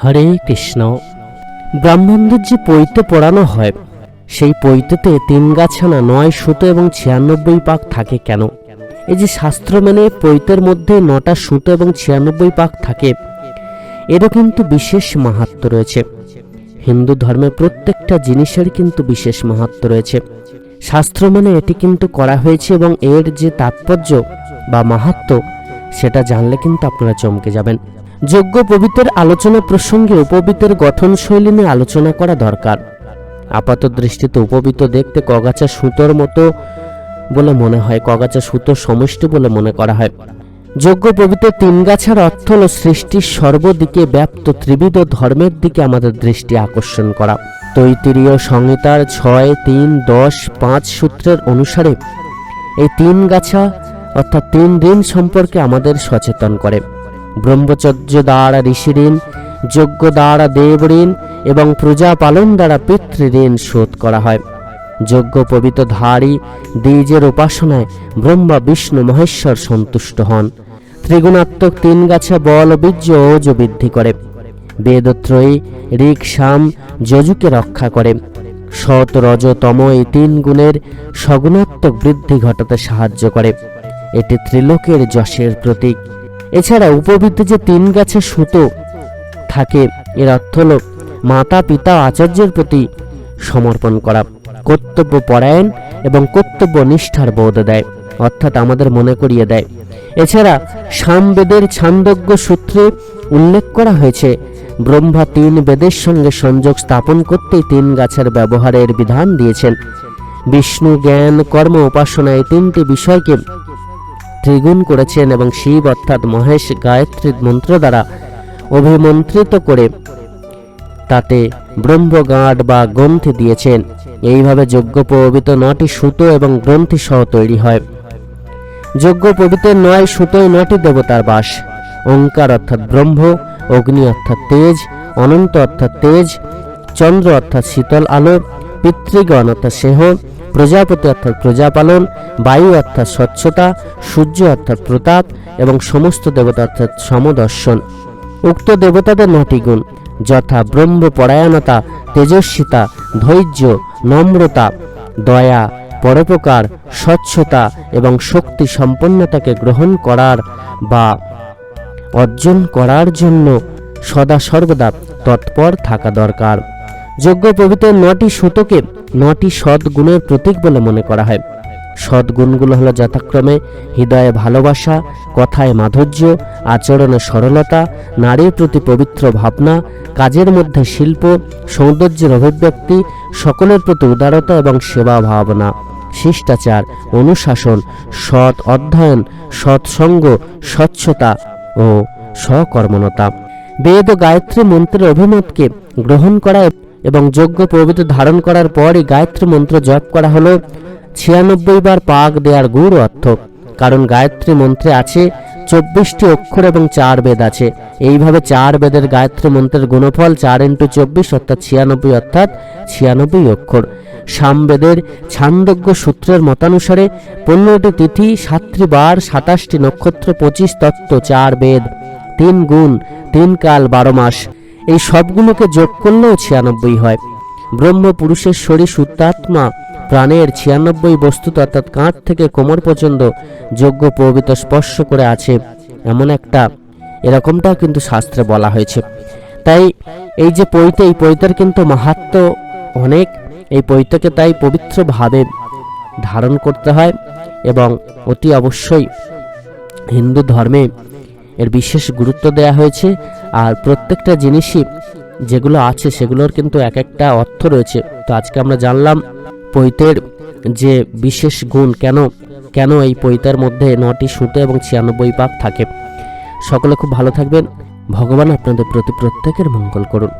হরে কৃষ্ণ। ব্রাহ্মণদের যে পৈতে পড়ানো হয়, সেই পৈতেতে তিন গাছানা নয় সুতো এবং ছিয়ানব্বই পাক থাকে কেন? এই যে শাস্ত্র মেনে পৈতের মধ্যে নটা সুতো এবং ছিয়ানব্বই পাক থাকে, এরও কিন্তু বিশেষ মাহাত্ম রয়েছে। হিন্দু ধর্মে প্রত্যেকটা জিনিসের কিন্তু বিশেষ মাহাত্ম রয়েছে। শাস্ত্র মেনে এটি কিন্তু করা হয়েছে এবং এর যে তাৎপর্য বা মাহাত্ম, সেটা জানলে কিন্তু আপনারা চমকে যাবেন। যোগ্য পবিত্রের আলোচনা প্রসঙ্গে উপবিতের গঠনশৈলী নিয়ে আলোচনা করা দরকার। আপাত দৃষ্টিতে উপবিত দেখতে কগাছা সুতোর মতো বলে মনে হয় কগাছা সুতোর সমষ্টি বলে মনে করা হয়। যোগ্য পবিত্র তিন গাছার অর্থ হল সৃষ্টির সর্বদিকে ব্যাপ্ত ত্রিবিধ ধর্মের দিকে আমাদের দৃষ্টি আকর্ষণ করা। তৈতিরীয় সংহিতার ছয়, তিন, দশ, পাঁচ সূত্রের অনুসারে এই তিন গাছা অর্থাৎ তিন দিন সম্পর্কে আমাদের সচেতন করে। ব্রহ্মচর্য দ্বারা ঋষি ঋণ যজ্ঞ দ্বারা দেব ঋণ এবং প্রজা পালন দ্বারা পিতৃঋণ শোধ করা হয়। যজ্ঞ পবিত্র ধারী দ্বিজের উপাসনায় ব্রহ্মা, বিষ্ণু, মহেশ্বর সন্তুষ্ট হন। ত্রিগুণাত্মক তিন গাছা বল, বীর্য ওজ বৃদ্ধি করে। বেদত্রয়ী ঋক শাম যজুকে রক্ষা করে। সৎ রজ তম এই তিন গুণের সগুণাত্মক বৃদ্ধি ঘটাতে সাহায্য করে। এটি ত্রিলোকের যশের প্রতীক। এছাড়া উপবৃত্তে যে তিন গাছে সুতো থাকে, এর অর্থ হল মাতা, পিতা আচার্যের প্রতি সমর্পণ করা, কর্তব্য পরায়ণ এবং কর্তব্য নিষ্ঠার বোধ দেয়, অর্থাৎ আমাদের মনে করিয়ে দেয়। এছাড়া সামবেদের ছান্দজ্ঞ সূত্রে উল্লেখ করা হয়েছে, ব্রহ্মা তিন বেদের সঙ্গে সংযোগ স্থাপন করতেই তিন গাছের ব্যবহারের বিধান দিয়েছেন। বিষ্ণু জ্ঞান, কর্ম উপাসনা এই তিনটি বিষয়কে ত্রিগুণ করেছেন এবং শিব অর্থাৎ মহেশ গায়ত্রী মন্ত্র দ্বারা অভিমন্ত্রিত করে তাতে ব্রহ্মগাঁট বা গ্রন্থি দিয়েছেন। এইভাবে যজ্ঞ পবিত নটি সুতো এবং গ্রন্থি সহ তৈরি হয়। যজ্ঞ পবিত্রের নয় সুতোয় নটি দেবতার বাস। ওঙ্কার অর্থাৎ ব্রহ্ম, অগ্নি অর্থাৎ তেজ, অনন্ত অর্থাৎ তেজ, চন্দ্র অর্থাৎ শীতল আলো, পিতৃগণ অর্থাৎ সেহ প্রজাপতি অর্থাৎ প্রজাপালন, বায়ু অর্থাৎ স্বচ্ছতা, সূর্য অর্থাৎ প্রতাপ এবং সমস্ত দেবতা অর্থাৎ সমদর্শন। উক্ত দেবতাদের নটি গুণ, যথা ব্রহ্মপরায়ণতা তেজস্বিতা, ধৈর্য, নম্রতা, দয়া, পরোপকার, স্বচ্ছতা এবং শক্তি সম্পন্নতাকে গ্রহণ করার বা অর্জন করার জন্য সদা সর্বদা তৎপর থাকা দরকার। যোগ্য পবিত্র নটি সুতোকে নটি সদ্গুণের প্রতীক বলে মনে করা হয়। সদ্গুণগুলো হলো যথাক্রমে হৃদয়ে ভালোবাসা, কথায় মাধুর্য, আচরণে সরলতা, নারীর প্রতি পবিত্র ভাবনা, কাজের মধ্যে শিল্প, সৌন্দর্যের অভিব্যক্তি, সকলের প্রতি উদারতা এবং সেবা ভাবনা, শিষ্টাচার, অনুশাসন, সৎ অধ্যয়ন সৎসঙ্গ স্বচ্ছতা ও সকর্মণতা। বেদ ও গায়ত্রী মন্ত্রের অভিমতকে গ্রহণ করা এবং যোগ্য পবিত্র ধারণ করার পরই গায়ত্রী মন্ত্র জপ করা হলো। ছিয়ানব্বই বার পাক দেওয়ার গুড় অর্থ। কারণ গায়ত্রী মন্ত্রে আছে, চব্বিশটি অক্ষর এবং চার বেদ আছে। এইভাবে চার বেদের গায়ত্রী মন্ত্রের গুণফল চার ইন্টু চব্বিশ অর্থাৎ ছিয়ানব্বই অর্থাৎ ছিয়ানব্বই অক্ষর। সামবেদের ছান্দজ্ঞ সূত্রের মতানুসারে পনেরোটি তিথি, সাতটি বার, সাতাশটি নক্ষত্র, পঁচিশ তত্ত্ব, চার বেদ, তিন গুণ, তিন কাল, বারো মাস। এই সবগুলোকে যোগ করলেও ছিয়ানব্বই হয়। ব্রহ্ম পুরুষের শরীর শুদ্ধাত্মা প্রাণের ছিয়ানব্বই বস্তু অর্থাৎ কাঁধ থেকে কোমর পর্যন্ত যোগ্য পবিত্র স্পর্শ করে আছে। এমন একটা, এরকমটাও কিন্তু শাস্ত্রে বলা হয়েছে। তাই এই যে পৈতে, এই পৈতের কিন্তু মাহাত্ম অনেক। এই পৈতকে তাই পবিত্রভাবে ধারণ করতে হয় এবং অতি অবশ্যই হিন্দু ধর্মে এর বিশেষ গুরুত্ব দেয়া হয়েছে। আর প্রত্যেকটা জিনিসই যেগুলো আছে, সেগুলোর কিন্তু এক একটা অর্থ রয়েছে। তো আজকে আমরা জানলাম পৈতের যে বিশেষ গুণ, কেন কেন এই পৈতার মধ্যে নটি সুতো এবং ছিয়ানব্বই পাক থাকে। সকলে খুব ভালো থাকবেন। ভগবান আপনাদের প্রতি প্রত্যেকের মঙ্গল করুন।